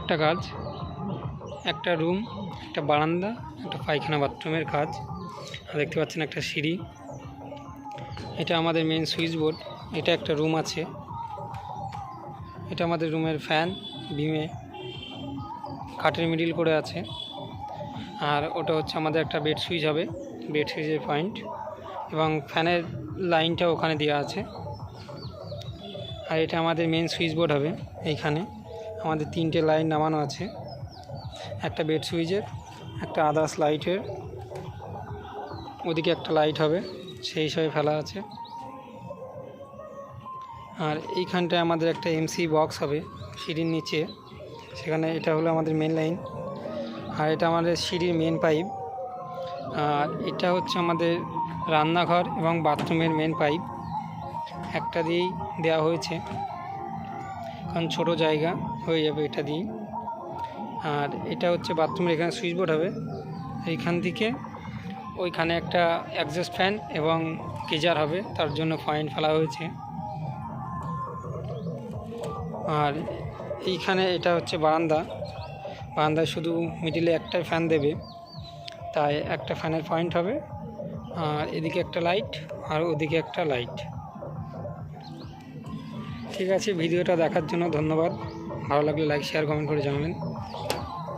একটা কাজ একটা রুম, একটা বারান্দা, একটা পায়খানা বাথরুমের কাজ দেখতে পাচ্ছেন একটা সিঁড়ি। এটা আমাদের মেন সুইচ বোর্ড এটা একটা রুম আছে। এটা আমাদের রুমের ফ্যান বিমে কাঠের মিডিল করে আছে। আর ওটা হচ্ছে আমাদের একটা বেড সুইচ হবে বেড সুইচের পয়েন্ট এবং ফ্যানের লাইনটা ওখানে দেওয়া আছে। আর এটা আমাদের মেন সুইচ বোর্ড হবে, এইখানে। আমাদের তিনটে লাইন নামানো আছে। একটা বেড সুইচের, একটা আদার্স লাইটের। ওদিকে একটা লাইট হবে, সেই হিসাবে ফেলা আছে। আর এইখানটায় আমাদের একটা এমসি বক্স হবে, সিঁড়ির নিচে। সেখানে এটা হলো আমাদের মেন লাইন আর এটা আমাদের সিঁড়ির মেন পাইপ আর এটা হচ্ছে আমাদের রান্নাঘর এবং বাথরুমের মেন পাইপ একটা দিয়েই দেওয়া হয়েছে। কারণ ছোটো জায়গা। হয়ে যাবে এটা দিয়ে আর এটা হচ্ছে বাথরুমের এখানে সুইচ বোর্ড হবে এইখান থেকে ওইখানে একটা অ্যাডজাস্ট ফ্যান এবং গিজার হবে, তার জন্য পয়েন্ট ফেলা হয়েছে। আর এইখানে এটা হচ্ছে বারান্দা। বারান্দায় শুধু মিডিলে একটাই ফ্যান দেবে, তাই একটা ফ্যানের পয়েন্ট হবে। আর এদিকে একটা লাইট আর ওদিকে একটা লাইট ঠিক আছে, ভিডিওটা দেখার জন্য ধন্যবাদ। ভালো লাগলে লাইক শেয়ার কমেন্ট করে জানাবেন।